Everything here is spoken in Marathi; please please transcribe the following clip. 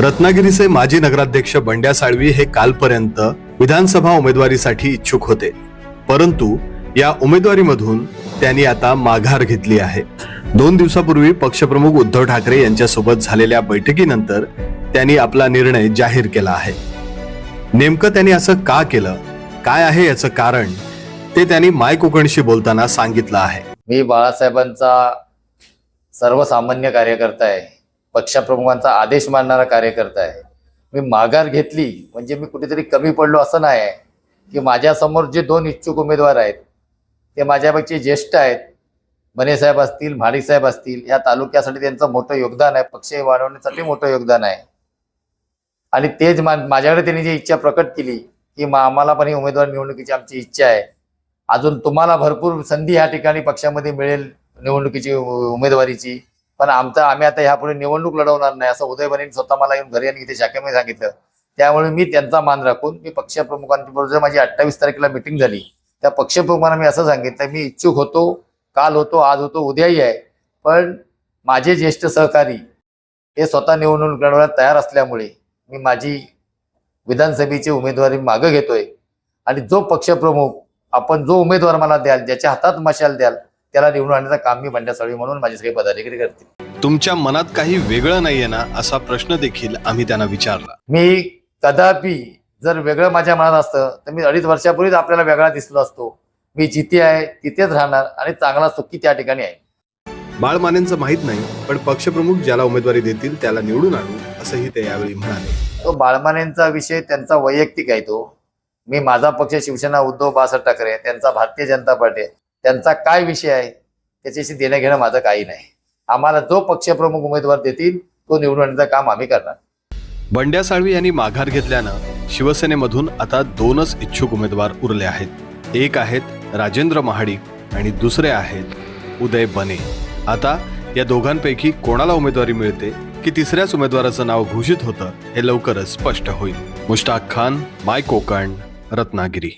रत्नागिरीचे माजी नगराध्यक्ष बंड्या साळवी हे कालपर्यंत विधानसभा उमेदवारीसाठी इच्छुक होते. परंतु या उमेदवारीमधून त्यांनी आता माघार घेतली आहे. दोन दिवसापूर्वी पक्षप्रमुख उद्धव ठाकरे यांच्यासोबत झालेल्या बैठकीनंतर त्यांनी आपला निर्णय जाहीर केला आहे. नेमकं त्यांनी असं का केलं? काय आहे याचं कारण? ते त्यांनी माय कोकणशी बोलताना सांगितलं आहे. मी बाळासाहेबांचा सर्वसामान्य कार्यकर्ता आहे. पक्षप्रमुखांचा आदेश मानणारा कार्यकर्ता आहे. मी माघार घेतली म्हणजे मी कुठेतरी कमी पडलो असं नाही. आहे की माझ्यासमोर जे दोन इच्छुक उमेदवार आहेत ते माझ्यापेक्षा ज्येष्ठ आहेत बनेसाहेब असतील म्हाडीसाहेब असतील या तालुक्यासाठी त्यांचं मोठं योगदान आहे पक्ष वाढवण्यासाठी मोठं योगदान आहे. आणि तेच मा माझ्याकडे त्यांनी जी इच्छा प्रकट केली की मग आम्हाला पण ही उमेदवार निवडणुकीची आमची इच्छा आहे. अजून तुम्हाला भरपूर संधी ह्या ठिकाणी पक्षामध्ये मिळेल निवडणुकीची उमेदवारीची. पण आमचा आम्ही आता ह्यापुढे निवडणूक लढवणार नाही. असं उदय बनेंनी स्वतः मला येऊन घरी आणि इथे शाखेमध्ये सांगितलं. त्यामुळे मी त्यांचा मान राखून मी पक्षप्रमुखांबरोबर माझी अठ्ठावीस तारखेला मिटिंग झाली त्या पक्षप्रमुखांना मी असं सांगितलं मी इच्छुक होतो काल होतो आज होतो उद्याही आहे. पण माझे ज्येष्ठ सहकारी हे स्वतः निवडणूक लढवण्यात तयार असल्यामुळे मी माझी विधानसभेची उमेदवारी मागं घेतोय. आणि जो पक्षप्रमुख आपण जो उमेदवार मला द्याल ज्याच्या हातात मशाल द्याल त्याला निवडून आणण्याचं काम मी बंड्यासाळी म्हणून माझे सगळे पदाधिकारी करतील. तुमच्या मनात काही वेगळं नाहीये ना असा प्रश्न देखील आम्ही त्यांना विचारला. मी कदापि जर वेगळं माझ्या मनात असतं तर मी अडीच वर्षापूर्वीच आपल्याला वेगळा दिसलो असतो. मी जिथे आहे तिथेच राहणार आणि चांगला सुखी त्या ठिकाणी आहे. बाळमानेंचं माहीत नाही पण पक्षप्रमुख ज्याला उमेदवारी देतील त्याला निवडून आणू असंही ते यावेळी म्हणाले. तो बाळमानेंचा विषय त्यांचा वैयक्तिक आहे तो. मी माझा पक्ष शिवसेना उद्धव बाळासाहेब ठाकरे त्यांचा भारतीय जनता पार्टी आहे. त्यांचा काय विषय आहे त्याच्याशी देणं घेणं माझं काही नाही. आम्हाला जो पक्षप्रमुख उमेदवार देतील तो निवडून आणण्याचं काम आम्ही करणार. बंड्या साळवी यांनी माघार घेतल्यानं शिवसेनेमधून आता दोनच इच्छुक उमेदवार उरले आहेत. एक आहेत राजेंद्र महाडिक आणि दुसरे आहेत उदय बने. आता या दोघांपैकी कोणाला उमेदवारी मिळते की तिसऱ्याच उमेदवाराचं नाव घोषित होतं हे लवकरच स्पष्ट होईल. मुश्ताक खान माय कोकण रत्नागिरी.